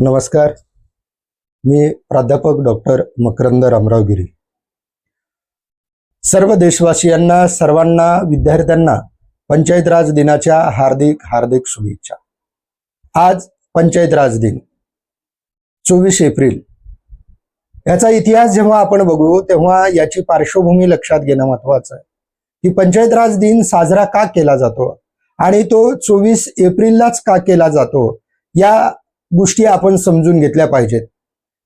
नमस्कार. मी प्राध्यापक डॉक्टर मकरंद रामराव गिरी. सर्व देशवासियांना सर्वांना विद्यार्थ्यांना पंचायत राज दिनाच्या हार्दिक हार्दिक शुभेच्छा. आज पंचायत राज दिन चोवीस एप्रिल. याचा इतिहास जेव्हा आपण बघू तेव्हा याची पार्श्वभूमी लक्षात घेणं महत्वाचं आहे. की पंचायत राज दिन साजरा का केला जातो आणि तो चोवीस एप्रिललाच का केला जातो या गोष्टी आपण समजून घेतल्या पाहिजेत.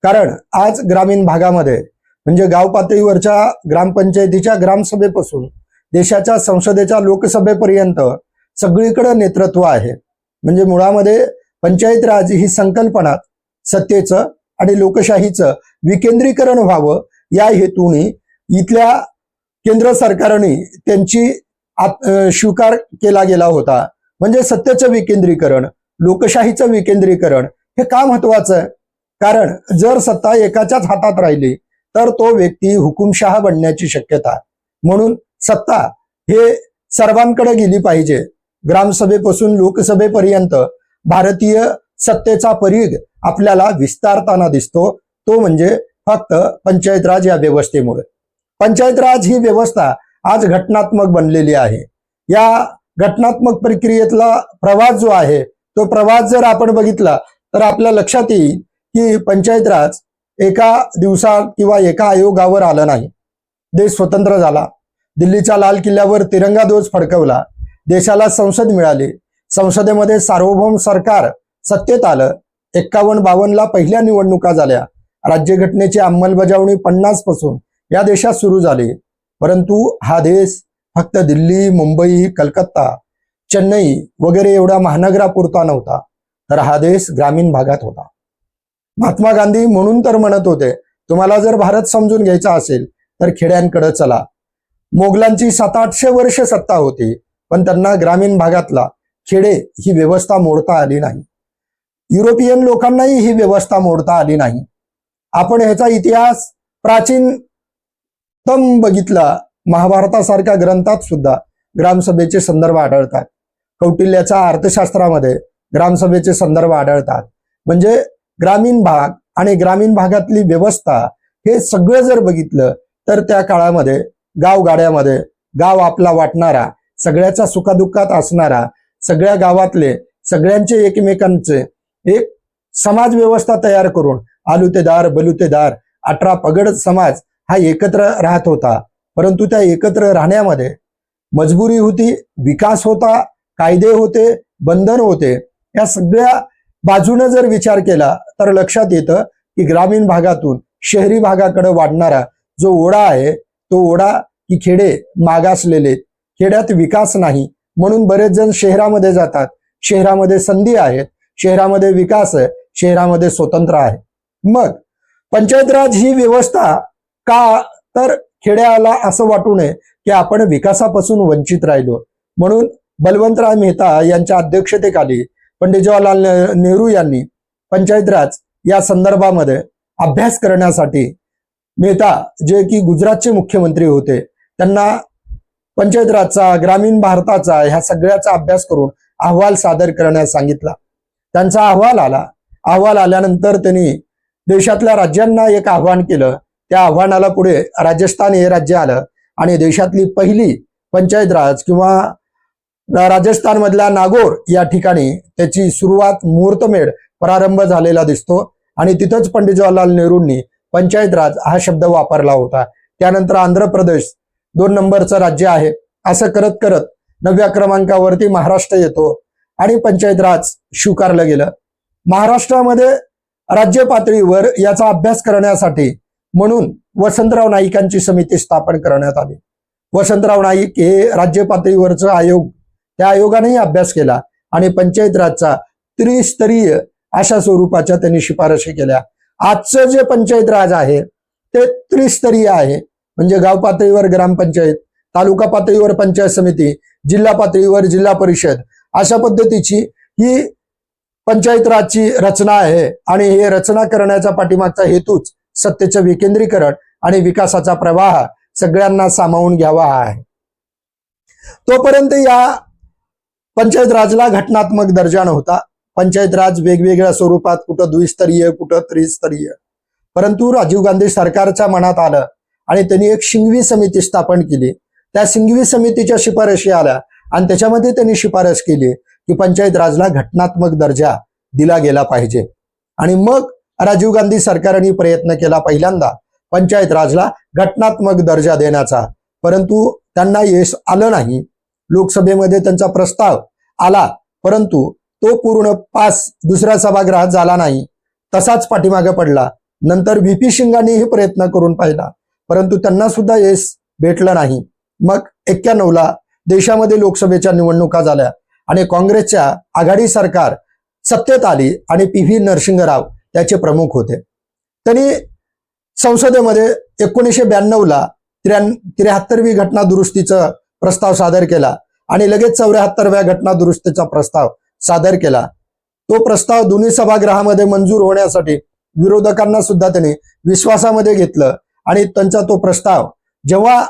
कारण आज ग्रामीण भागामध्ये म्हणजे गाव पातळीवरच्या ग्रामपंचायतीच्या ग्रामसभेपासून देशाच्या संसदेच्या लोकसभेपर्यंत सगळीकडे नेतृत्व आहे. म्हणजे मुळामध्ये पंचायत राज ही संकल्पना सत्तेचं आणि लोकशाहीचं विकेंद्रीकरण व्हावं या हेतूने इथल्या केंद्र सरकारने त्यांची स्वीकार केला गेला होता. म्हणजे सत्तेचं विकेंद्रीकरण. लोकशाहीचं विकेंद्रीकरण हे का महत्वाचं आहे? कारण जर सत्ता एकाच्याच हातात राहिली तर तो व्यक्ती हुकुमशहा बनण्याची शक्यता म्हणून सत्ता हे सर्वांकडे गेली पाहिजे. ग्रामसभेपासून लोकसभेपर्यंत भारतीय सत्तेचा परीघ आपल्याला विस्तारताना दिसतो. तो म्हणजे फक्त पंचायत राज या व्यवस्थेमुळे. पंचायत राज ही व्यवस्था आज घटनात्मक बनलेली आहे. या घटनात्मक प्रक्रियेतला प्रवास जो आहे तो प्रवास जर आपण बघितला तर आपल्या लक्षात येईल की पंचायत राज एका दिवसात किंवा एका आयोगावर आलं नाही. देश स्वतंत्र झाला. दिल्लीच्या लाल किल्ल्यावर तिरंगा ध्वज फडकवला. देशाला संसद मिळाली. संसदेमध्ये सार्वभौम सरकार सत्तेत आलं. एक्कावन्न बावन्नला पहिल्या निवडणुका झाल्या. राज्यघटनेची अंमलबजावणी पन्नासपासून या देशात सुरू झाली. परंतु हा देश फक्त दिल्ली मुंबई कलकत्ता चेन्नई वगैरे एवढ्या महानगरापुरता नव्हता तर हा देश ग्रामीण भागात होता. महात्मा गांधी म्हणून तर म्हणत होते तुम्हाला जर भारत समजून घ्यायचा असेल तर खेड्यांकडे चला. मोगलांची सात आठशे वर्ष सत्ता होती पण त्यांना ग्रामीण भागातला खेडे ही व्यवस्था मोडता आली नाही. युरोपियन लोकांनाही ही व्यवस्था मोडता आली नाही. आपण ह्याचा इतिहास प्राचीन तम बघितला महाभारतासारख्या ग्रंथात सुद्धा ग्रामसभेचे संदर्भ आढळतात. कौटिल्याच्या अर्थशास्त्रामध्ये ग्रामसभेचे संदर्भ आढळतात. म्हणजे ग्रामीण भाग आणि ग्रामीण भागातली व्यवस्था हे सगळं जर बघितलं तर त्या काळामध्ये गावगाड्यामध्ये गाव आपला वाटणारा सगळ्याच्या सुखादुःखात असणारा सगळ्या गावातले सगळ्यांचे एकमेकांचे एक समाज व्यवस्था तयार करून आलुतेदार बलुतेदार अठरा पगड समाज हा एकत्र राहत होता. परंतु त्या एकत्र राहण्यामध्ये मजबुरी होती विकास होता कायदे होते बंधन होते या सगळ्या बाजूने जर विचार केला तर लक्षात येतं की ग्रामीण भागातून शहरी भागाकडे वाढणारा जो ओढा आहे तो ओढा की खेडे मागासलेले खेड्यात विकास नाही म्हणून बरेच जण शहरामध्ये जातात. शहरामध्ये संधी आहेत शहरामध्ये विकास आहे शहरामध्ये स्वतंत्र आहे. मग पंचायत राज ही व्यवस्था का तर खेड्याला असं वाटू नये की आपण विकासापासून वंचित राहिलो? म्हणून बलवंतराव मेहता यांच्या अध्यक्षतेखाली पंडित जवाहरलाल नेहरू यांनी पंचायत राज या संदर्भामध्ये अभ्यास करण्यासाठी मेहता जे की गुजरातचे मुख्यमंत्री होते त्यांना पंचायत राजचा ग्रामीण भारताचा ह्या सगळ्याचा अभ्यास करून अहवाल सादर करण्यास सांगितला. त्यांचा अहवाल आला. अहवाल आल्यानंतर त्यांनी देशातल्या राज्यांना एक आव्हान केलं. त्या आव्हानाला पुढे राजस्थान हे राज्य आलं आणि देशातली पहिली पंचायत राज किंवा राजस्थानमधल्या नागोर या ठिकाणी त्याची सुरुवात मुहूर्तमेढ प्रारंभ झालेला दिसतो. आणि तिथंच पंडित जवाहरलाल नेहरूंनी पंचायत राज हा शब्द वापरला होता. त्यानंतर आंध्र प्रदेश दोन नंबरचं राज्य आहे. असं करत करत नवव्या क्रमांकावरती महाराष्ट्र येतो आणि पंचायत राज स्वीकारलं गेलं. महाराष्ट्रामध्ये राज्य पातळीवर याचा अभ्यास करण्यासाठी म्हणून वसंतराव नाईकांची समिती स्थापन करण्यात आली. वसंतराव नाईक हे राज्य पातळीवरचं आयोग त्या आयोगानेही अभ्यास केला आणि पंचायत राजचा त्रिस्तरीय अशा स्वरूपाच्या त्यांनी शिफारशी केल्या. आजचं जे पंचायत राज आहे ते त्रिस्तरीय आहे. म्हणजे गाव पातळीवर ग्रामपंचायत तालुका पातळीवर पंचायत समिती जिल्हा पातळीवर जिल्हा परिषद अशा पद्धतीची ही पंचायत राजची रचना आहे. आणि हे रचना करण्याचा पाठीमागचा हेतूच सत्तेचं विकेंद्रीकरण आणि विकासाचा प्रवाह सगळ्यांना सामावून घ्यावा हा आहे. तोपर्यंत या पंचायत राजला घटनात्मक दर्जा नव्हता. पंचायत राज वेगवेगळ्या स्वरूपात कुठं द्विस्तरीय कुठं त्रिस्तरीय. परंतु राजीव गांधी सरकारच्या मनात आलं आणि त्यांनी एक शिंगवी समिती स्थापन केली. त्या शिंगवी समितीच्या शिफारशी आल्या आणि त्याच्यामध्ये त्यांनी शिफारस केली की पंचायत राजला घटनात्मक दर्जा दिला गेला पाहिजे. आणि मग राजीव गांधी सरकारने प्रयत्न केला पहिल्यांदा पंचायत राजला घटनात्मक दर्जा देण्याचा. परंतु त्यांना यश आलं नाही. लोकसभेमध्ये त्यांचा प्रस्ताव आला. परंतु तो पूर्ण पास दुसऱ्या सभागृहात झाला नाही. तसाच पाठीमागे पडला. नंतर व्ही. पी. सिंगांनीही प्रयत्न करून पाहिला. परंतु त्यांना सुद्धा यश भेटलं नाही. मग एक्क्याण्णवला देशामध्ये लोकसभेच्या निवडणुका झाल्या आणि काँग्रेसच्या आघाडी सरकार सत्तेत आली आणि पी. व्ही. नरसिंहराव त्याचे प्रमुख होते. त्यांनी संसदेमध्ये एकोणीसशे ब्याण्णवला त्र्या त्र्याहत्तरवी घटना दुरुस्तीचं प्रस्ताव सादर केला आणि लगेच चौऱ्याहत्तरव्या घटना दुरुस्तीचा प्रस्ताव सादर केला. तो प्रस्ताव दोन्ही सभागृहामध्ये मंजूर होण्यासाठी विरोधकांना सुद्धा त्यांनी विश्वासामध्ये घेतलं आणि त्यांचा तो प्रस्ताव जेव्हा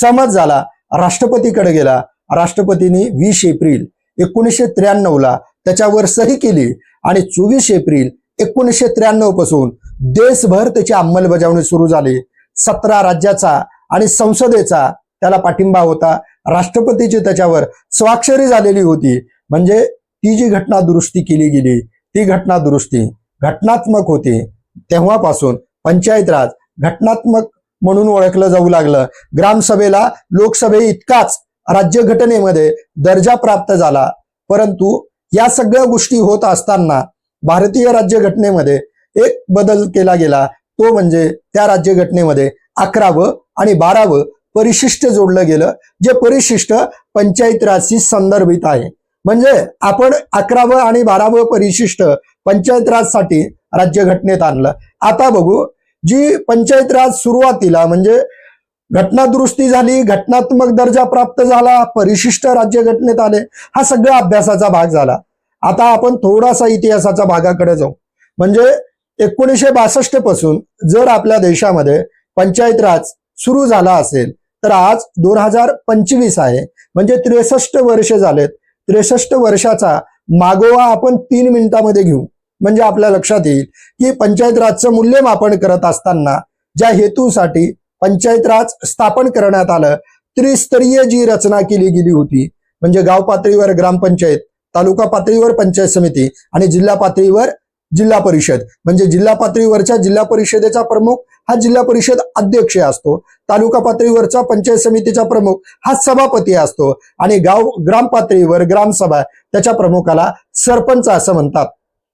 सहमत झाला राष्ट्रपतीकडे गेला. राष्ट्रपतींनी वीस एप्रिल एकोणीसशे त्र्याण्णवला त्याच्यावर सही केली आणि चोवीस एप्रिल एकोणीसशे त्र्याण्णवपासून देशभर त्याची अंमलबजावणी सुरू झाली. सतरा राज्याचा आणि संसदेचा त्याला पाठिंबा होता. राष्ट्रपतीची त्याच्यावर स्वाक्षरी झालेली होती. म्हणजे ती जी घटना दुरुस्ती केली गेली ती घटना दुरुस्ती घटनात्मक होती. तेव्हापासून पंचायत राज घटनात्मक म्हणून ओळखलं जाऊ लागलं. ग्रामसभेला लोकसभे इतकाच राज्यघटनेमध्ये दर्जा प्राप्त झाला. परंतु या सगळ्या गोष्टी होत असताना भारतीय राज्यघटनेमध्ये एक बदल केला गेला. तो म्हणजे त्या राज्यघटनेमध्ये अकरावं आणि बारावं परिशिष्ट जोडलं गेलं जे परिशिष्ट पंचायत राजशी संदर्भित आहे. म्हणजे आपण अकरावं आणि बारावं परिशिष्ट पंचायत राजसाठी राज्यघटनेत आणलं. आता बघू जी पंचायत राज सुरुवातीला म्हणजे घटना दुरुस्ती झाली घटनात्मक दर्जा प्राप्त झाला परिशिष्ट राज्यघटनेत आले हा सगळा अभ्यासाचा भाग झाला. आता आपण थोडासा इतिहासाचा भागाकडे जाऊ. म्हणजे एकोणीसशे बासष्टपासून जर आपल्या देशामध्ये पंचायत राज सुरू झाला असेल तर आज दोन हजार पंचवीस आहे. म्हणजे त्रेसष्ट वर्ष झालेत. त्रेसष्ट वर्षाचा मागोवा आपण तीन मिनिटामध्ये घेऊ. म्हणजे आपल्या लक्षात येईल की पंचायत राजचं मूल्यमापन करत असताना ज्या हेतूसाठी पंचायत राज स्थापन करण्यात आलं त्रिस्तरीय जी रचना केली गेली होती म्हणजे गाव पातळीवर ग्रामपंचायत तालुका पातळीवर पंचायत समिती आणि जिल्हा पातळीवर जिल्हा परिषद. म्हणजे जिल्हा पातळीवरच्या जिल्हा परिषदेचा प्रमुख हा जिल्हा परिषद अध्यक्ष असतो. तालुका पातळीवरचा पंचायत समितीचा प्रमुख हा सभापती असतो. आणि गाव ग्राम पातळीवर ग्रामसभा त्याच्या प्रमुखाला सरपंच असं म्हणतात.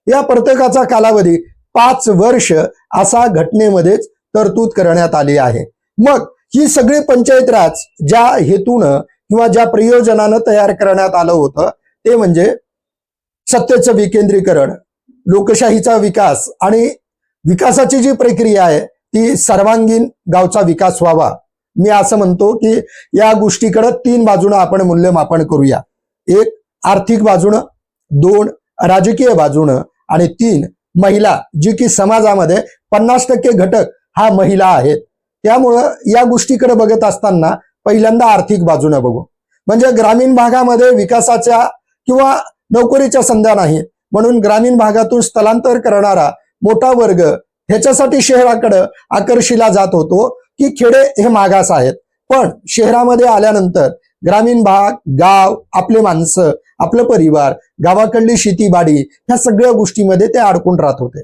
या प्रत्येकाचा कालावधी पाच वर्ष असा घटनेमध्येच तरतूद करण्यात आली आहे. मग ही सगळी पंचायत राज ज्या हेतूनं किंवा ज्या प्रयोजनानं तयार करण्यात आलं होतं ते म्हणजे सत्तेचं विकेंद्रीकरण लोकशाहीचा विकास आणि विकासाची जी प्रक्रिया आहे ती सर्वांगीण गावचा विकास व्हावा. मी असं म्हणतो की या गोष्टीकडे तीन बाजूनं आपण मूल्यमापन करूया. एक आर्थिक बाजूनं. दोन राजकीय बाजूनं. आणि तीन महिला जी की समाजामध्ये पन्नास टक्के घटक हा महिला आहेत. त्यामुळं या गोष्टीकडे बघत असताना पहिल्यांदा आर्थिक बाजूनं बघू. म्हणजे ग्रामीण भागामध्ये विकासाच्या किंवा नोकरीच्या संध्या नाही म्हणून ग्रामीण भागातून स्थलांतर करणारा मोठा वर्ग ह्याच्यासाठी शहराकडे आकर्षिला जात होतो की खेडे हे मागास आहेत. पण शहरामध्ये आल्यानंतर ग्रामीण भाग गाव आपले माणसं आपलं परिवार गावाकडली शेतीबाडी ह्या सगळ्या गोष्टीमध्ये ते अडकून राहत होते.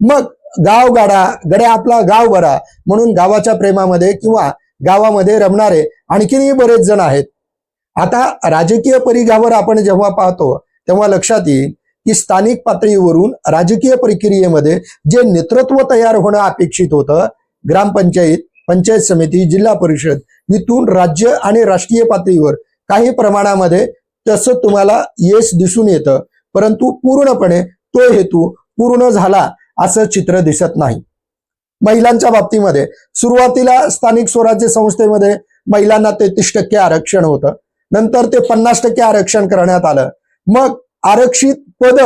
मग गाव गाडा गड्या आपला गाव बरा म्हणून गावाच्या प्रेमामध्ये किंवा गावामध्ये रमणारे आणखीनही बरेच जण आहेत. आता राजकीय परिघावर आपण जेव्हा पाहतो तेव्हा लक्षात येईल की स्थानिक पातळीवरून राजकीय प्रक्रियेमध्ये जे नेतृत्व तयार होणं अपेक्षित होतं ग्रामपंचायत पंचायत समिती जिल्हा परिषद इथून राज्य आणि राष्ट्रीय पातळीवर काही प्रमाणामध्ये तसं तुम्हाला यश दिसून येतं परंतु पूर्णपणे तो हेतू पूर्ण झाला असं चित्र दिसत नाही. महिलांच्या बाबतीमध्ये सुरुवातीला स्थानिक स्वराज्य संस्थेमध्ये महिलांना तेहतीस टक्के आरक्षण होतं नंतर ते पन्नास टक्के आरक्षण करण्यात आलं. मग आरक्षित पद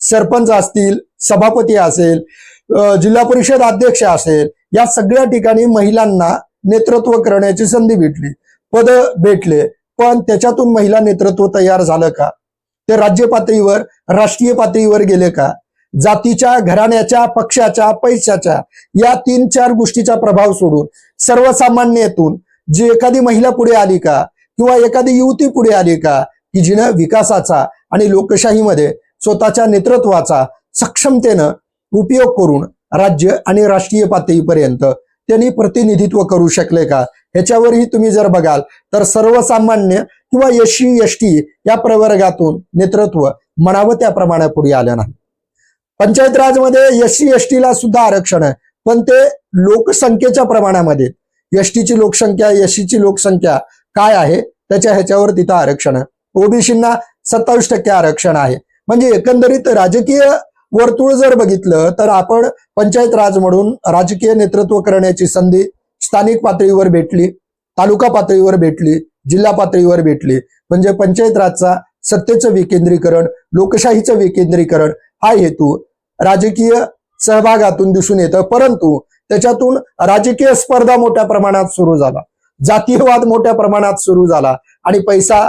सरपंच असतील सभापती असेल जिल्हा परिषद अध्यक्ष असेल या सगळ्या ठिकाणी महिलांना नेतृत्व करण्याची संधी भेटली. पद भेटले पण त्याच्यातून महिला नेतृत्व तयार झालं का? ते राज्य पातळीवर राष्ट्रीय पातळीवर गेले का? जातीच्या घराण्याच्या पक्षाच्या पैशाच्या या तीन चार गोष्टीचा प्रभाव सोडून सर्वसामान्यतून जी एखादी महिला पुढे आली का? किंवा एखादी युवती पुढे आली का? की जिनं विकासाचा आणि लोकशाहीमध्ये स्वतःच्या नेतृत्वाचा सक्षमतेनं उपयोग करून राज्य आणि राष्ट्रीय पातळीपर्यंत त्यांनी प्रतिनिधित्व करू शकले का? ह्याच्यावरही तुम्ही जर बघाल तर सर्वसामान्य किंवा एस सी एस टी या प्रवर्गातून नेतृत्व म्हणावं त्याप्रमाणे पुढे आलं नाही. पंचायत राजमध्ये एससी एसटीला सुद्धा आरक्षण आहे पण ते लोकसंख्येच्या प्रमाणामध्ये. एस लोकसंख्या एस ची लोकसंख्या काय आहे? त्याच्या ह्याच्यावर तिथं आरक्षण आहे. ओबीसींना सत्तावीस टक्के आरक्षण आहे. म्हणजे एकंदरीत राजकीय वर्तुळ जर बघितलं तर आपण पंचायत राज म्हणून राजकीय नेतृत्व करण्याची संधी स्थानिक पातळीवर भेटली तालुका पातळीवर भेटली जिल्हा पातळीवर भेटली. म्हणजे पंचायत राजचा सत्तेचं विकेंद्रीकरण लोकशाहीचं विकेंद्रीकरण हा हेतू राजकीय सहभागातून दिसून येतं. परंतु त्याच्यातून राजकीय स्पर्धा मोठ्या प्रमाणात सुरू झाला. जातीयवाद मोठ्या प्रमाणात सुरू झाला. आणि पैसा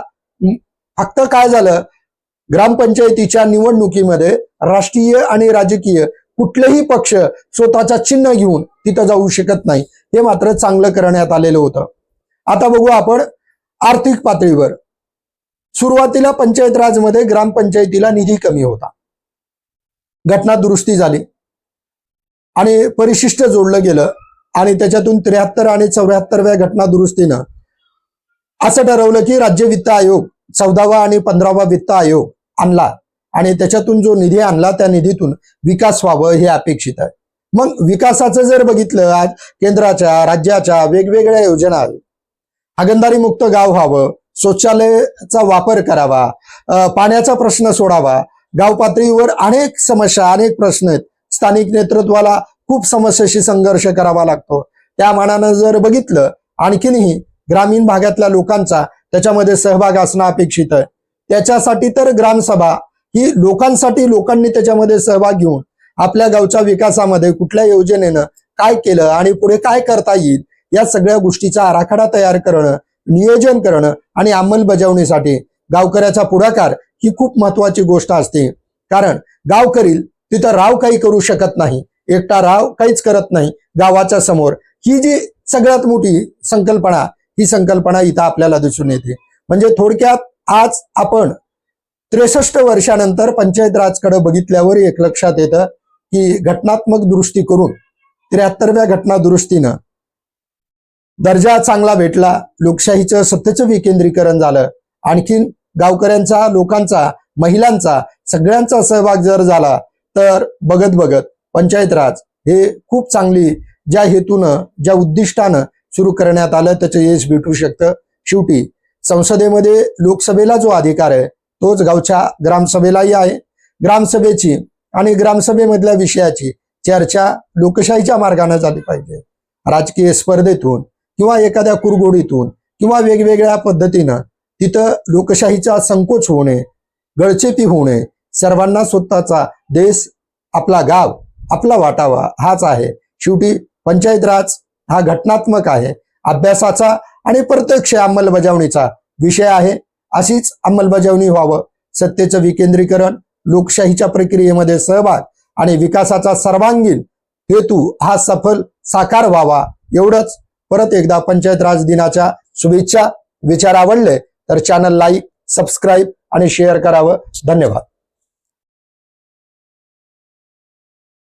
फक्त काय झालं? ग्रामपंचायतीच्या निवडणुकीमध्ये राष्ट्रीय आणि राजकीय कुठलेही पक्ष स्वतःचा चिन्ह घेऊन तिथं जाऊ शकत नाही. हे मात्र चांगलं करण्यात आलेलं होतं. आता बघू आपण आर्थिक पातळीवर. सुरुवातीला पंचायत राजमध्ये ग्रामपंचायतीला निधी कमी होता. घटना दुरुस्ती झाली. आणि परिशिष्ट जोडलं गेलं आणि त्याच्यातून त्र्याहत्तर आणि चौऱ्याहत्तरव्या घटना दुरुस्तीनं असं ठरवलं की राज्य वित्त आयोग चौदावा आणि पंधरावा वित्त आयोग आणला. आणि त्याच्यातून जो निधी आणला त्या निधीतून विकास व्हावं हे अपेक्षित आहे. मग विकासाचं जर बघितलं आज केंद्राच्या राज्याच्या वेगवेगळ्या योजना आहेत. हागंदारी मुक्त गाव व्हावं शौचालयाचा वापर करावा पाण्याचा प्रश्न सोडावा गाव पातळीवर अनेक समस्या अनेक प्रश्न आहेत. स्थानिक नेतृत्वाला खूप समस्येशी संघर्ष करावा लागतो. त्या मानानं जर बघितलं आणखीनही ग्रामीण भागातल्या लोकांचा त्याच्यामध्ये सहभाग असणं अपेक्षित आहे. त्याच्यासाठी तर ग्रामसभा ही लोकांसाठी लोकांनी त्याच्यामध्ये सहभाग घेऊन आपल्या गावच्या विकासामध्ये कुठल्या योजनेनं काय केलं आणि पुढे काय करता येईल या सगळ्या गोष्टीचा आराखडा तयार करणं नियोजन करणं आणि अंमलबजावणीसाठी गावकऱ्याचा पुढाकार ही खूप महत्वाची गोष्ट असते. कारण गाव करील तिथं राव काही करू शकत नाही एकटा राव काहीच करत नाही गावाच्या समोर. ही जी सगळ्यात मोठी संकल्पना ही संकल्पना इथं आपल्याला दिसून येते. म्हणजे थोडक्यात आज आपण त्रेसष्ट वर्षानंतर पंचायत राजकडे बघितल्यावर एक लक्षात येतं की घटनात्मक दुरुस्ती करून त्र्याहत्तरव्या घटना दुरुस्तीनं दर्जा चांगला भेटला लोकशाहीचं सत्तेचं विकेंद्रीकरण झालं आणखीन गावकऱ्यांचा लोकांचा महिलांचा सगळ्यांचा सहभाग जर झाला तर बघत बघत पंचायत राज हे खूप चांगली ज्या हेतूनं ज्या उद्दिष्टानं सुरू करण्यात आलं त्याचं यश भेटू शकतं. शेवटी संसदेमध्ये लोकसभेला जो अधिकार आहे तोच गावच्या ग्रामसभेलाही आहे. ग्रामसभेची आणि ग्रामसभेमधल्या विषयाची चर्चा लोकशाहीच्या मार्गाने झाली पाहिजे. राजकीय स्पर्धेतून किंवा एखाद्या कुरगोडीतून किंवा वेगवेगळ्या पद्धतीनं तिथं लोकशाहीचा संकोच होणे गळचेपी होणे सर्वांना स्वतःचा देश आपला गाव आपला वाटावा हाच आहे. शेवटी पंचायत राज हा घटनात्मक आहे. अभ्यासाचा आणि प्रत्यक्ष अंमलबजावणीचा विषय आहे. अशीच अंमलबजावणी व्हावं. सत्तेचं विकेंद्रीकरण लोकशाहीच्या प्रक्रियेमध्ये सहभाग आणि विकासाचा सर्वांगीण हेतू हा सफल साकार व्हावा. एवढंच. परत एकदा पंचायत राज दिनाच्या शुभेच्छा. विचार आवडले तर चॅनल लाईक सबस्क्राईब आणि शेअर करावं. धन्यवाद.